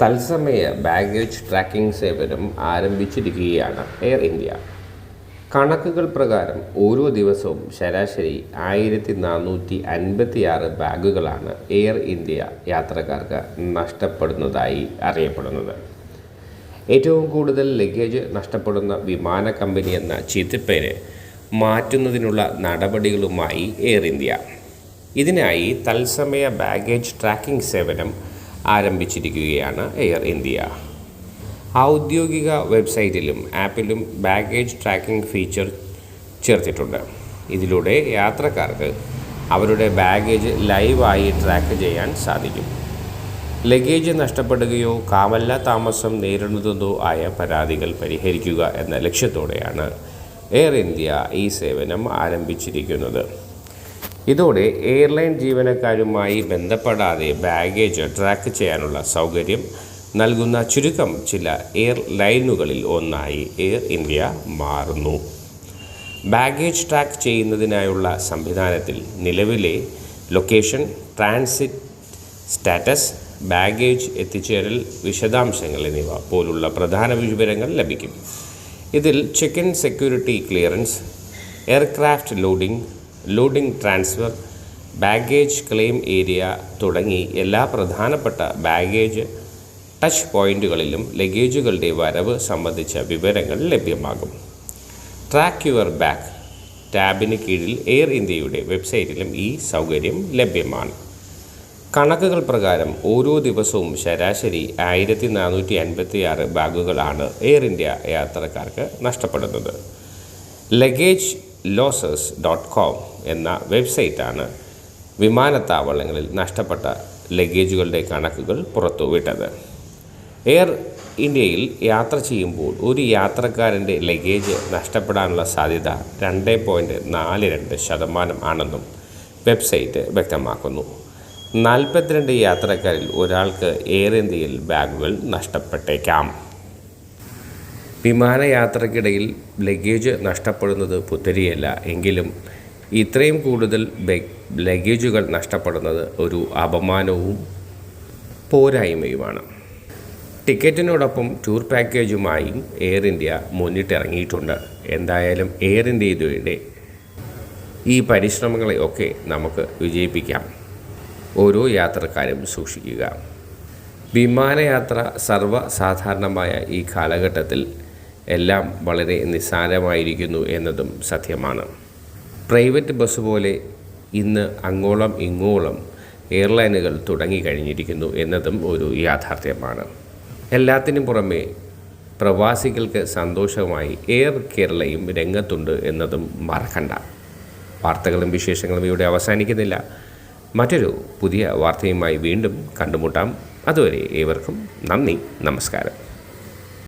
തത്സമയ baggage tracking സേവനം ആരംഭിച്ചിരിക്കുകയാണ് എയർ ഇന്ത്യ കണക്കുകൾ പ്രകാരം ഓരോ ദിവസവും ശരാശരി ആയിരത്തി നാനൂറ്റി അൻപത്തി ആറ് ബാഗുകളാണ് എയർ ഇന്ത്യ യാത്രക്കാർക്ക് നഷ്ടപ്പെടുന്നതായി അറിയപ്പെടുന്നത്. ഏറ്റവും കൂടുതൽ ലഗേജ് നഷ്ടപ്പെടുന്ന വിമാന കമ്പനി എന്ന ചീത്തപ്പേര് മാറ്റുന്നതിനുള്ള നടപടികളുമായി എയർ ഇന്ത്യ ഇതിനായി തത്സമയ ബാഗേജ് ട്രാക്കിംഗ് സേവനം ആരംഭിച്ചിരിക്കുകയാണ് എയർ ഇന്ത്യ. ഔദ്യോഗിക വെബ്സൈറ്റിലും ആപ്പിലും ബാഗേജ് ട്രാക്കിംഗ് ഫീച്ചർ ചേർത്തിട്ടുണ്ട്. ഇതിലൂടെ യാത്രക്കാർക്ക് അവരുടെ ബാഗേജ് ലൈവായി ട്രാക്ക് ചെയ്യാൻ സാധിക്കും. ലഗേജ് നഷ്ടപ്പെടുകയോ കാമല്ല താമസം നേരിടുന്നതോ ആയ പരാതികൾ പരിഹരിക്കുക എന്ന ലക്ഷ്യത്തോടെയാണ് എയർ ഇന്ത്യ ഈ സേവനം ആരംഭിച്ചിരിക്കുന്നത്. ഇതോടെ എയർലൈൻ ജീവനക്കാരുമായി ബന്ധപ്പെടാതെ ബാഗേജ് ട്രാക്ക് ചെയ്യാനുള്ള സൗകര്യം നൽകുന്ന ചുരുക്കം ചില എയർലൈനുകളിൽ ഒന്നായി എയർ ഇന്ത്യ മാറുന്നു. ബാഗേജ് ട്രാക്ക് ചെയ്യുന്നതിനായുള്ള സംവിധാനത്തിൽ നിലവിലെ ലൊക്കേഷൻ ട്രാൻസിറ്റ് സ്റ്റാറ്റസ് ബാഗേജ് എത്തിച്ചേരൽ വിശദാംശങ്ങൾ എന്നിവ പോലുള്ള പ്രധാന വിവരങ്ങൾ ലഭിക്കും. ഇതിൽ check in security clearance aircraft loading loading transfer baggage claim area തുടങ്ങി എല്ലാ പ്രധാനപ്പെട്ട ബാഗേജ് ടച്ച് പോയിന്റുകളിലും ലഗേജുകളുടെ വരവ് സംബന്ധിച്ച വിവരങ്ങൾ ലഭ്യമാകും. ട്രാക്ക് യുവർ ബാഗ് ടാബിന് കീഴിൽ എയർ ഇന്ത്യയുടെ വെബ്സൈറ്റിലും ഈ സൗകര്യം ലഭ്യമാണ്. കണക്കുകൾ പ്രകാരം ഓരോ ദിവസവും ശരാശരി ആയിരത്തി നാനൂറ്റി അൻപത്തി ആറ് ബാഗുകളാണ് എയർ ഇന്ത്യ യാത്രക്കാർക്ക് നഷ്ടപ്പെടുന്നത്. ലഗേജ് ലോസസ് ഡോട്ട് കോം എന്ന വെബ്സൈറ്റാണ് വിമാനത്താവളങ്ങളിൽ നഷ്ടപ്പെട്ട ലഗേജുകളുടെ കണക്കുകൾ പുറത്തുവിട്ടത്. എയർ ഇന്ത്യയിൽ യാത്ര ചെയ്യുമ്പോൾ ഒരു യാത്രക്കാരന്റെ ലഗേജ് നഷ്ടപ്പെടാനുള്ള സാധ്യത രണ്ട് പോയിന്റ് നാല് രണ്ട് ശതമാനം ആണെന്നും വെബ്സൈറ്റ് വ്യക്തമാക്കുന്നു. നാൽപ്പത്തിരണ്ട് യാത്രക്കാരിൽ ഒരാൾക്ക് എയർ ഇന്ത്യയിൽ ബാഗുകൾ നഷ്ടപ്പെട്ടേക്കാം. വിമാനയാത്രക്കിടയിൽ ലഗേജ് നഷ്ടപ്പെടുന്നത് പുത്തരിയല്ല. എങ്കിലും ഇത്രയും കൂടുതൽ ലഗേജുകൾ നഷ്ടപ്പെടുന്നത് ഒരു അപമാനവും പോരായ്മയുമാണ്. ടിക്കറ്റിനോടൊപ്പം ടൂർ പാക്കേജുമായും എയർ ഇന്ത്യ മുന്നിട്ടിറങ്ങിയിട്ടുണ്ട്. എന്തായാലും എയർ ഇന്ത്യയുടെ ഈ പരിശ്രമങ്ങളെയൊക്കെ നമുക്ക് വിജയിപ്പിക്കാം. ഓരോ യാത്രക്കാരും സൂക്ഷിക്കുക. വിമാനയാത്ര സർവസാധാരണമായ ഈ കാലഘട്ടത്തിൽ എല്ലാം വളരെ നിസ്സാരമായിരിക്കുന്നു എന്നതും സത്യമാണ്. പ്രൈവറ്റ് ബസ് പോലെ ഇന്ന് അങ്ങോളം ഇങ്ങോളം എയർലൈനുകൾ തുടങ്ങിക്കഴിഞ്ഞിരിക്കുന്നു എന്നതും ഒരു യാഥാർത്ഥ്യമാണ്. എല്ലാത്തിനും പുറമെ പ്രവാസികൾക്ക് സന്തോഷമായി എയർ കേരളയും രംഗത്തുണ്ട് എന്നതും മറക്കണ്ട. വാർത്തകളും വിശേഷങ്ങളും ഇവിടെ അവസാനിക്കുന്നില്ല. മറ്റൊരു പുതിയ വാർത്തയുമായി വീണ്ടും കണ്ടുമുട്ടാം. അതുവരെ ഏവർക്കും നന്ദി നമസ്കാരം.